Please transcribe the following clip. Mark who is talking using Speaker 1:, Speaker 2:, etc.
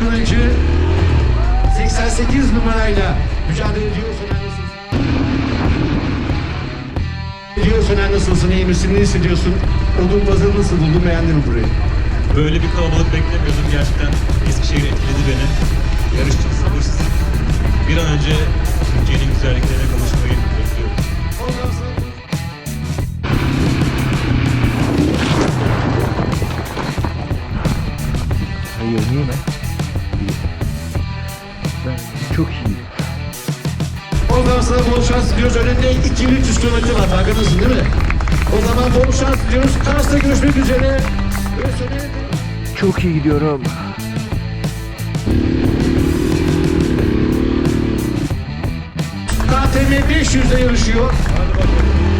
Speaker 1: Taner Büyükkılıncı 88 numarayla mücadele ediyor. Soner nasılsın? Diyor Soner nasılsın, iyi misin, ne hissediyorsun? Odun pazarı nasıl buldun, beğendin mi burayı?
Speaker 2: Böyle bir kalabalık beklemiyordum. Gerçekten Eskişehir etkiledi beni. Yarış için sabırsızım. Bir an önce Türkiye'nin güzelliklerine kavuşmayı bekliyorum.
Speaker 3: Hayır niye ben? Ben çok iyiyim.
Speaker 1: Ondan sonra bol şans diliyoruz. Önünde 2300 kilometre var. Farkındasın değil mi? O zaman bol şans diliyoruz. Kars'ta görüşmek üzere.
Speaker 3: Çok iyi gidiyorum.
Speaker 1: KTM 500'de yarışıyor.
Speaker 2: Hadi bakalım.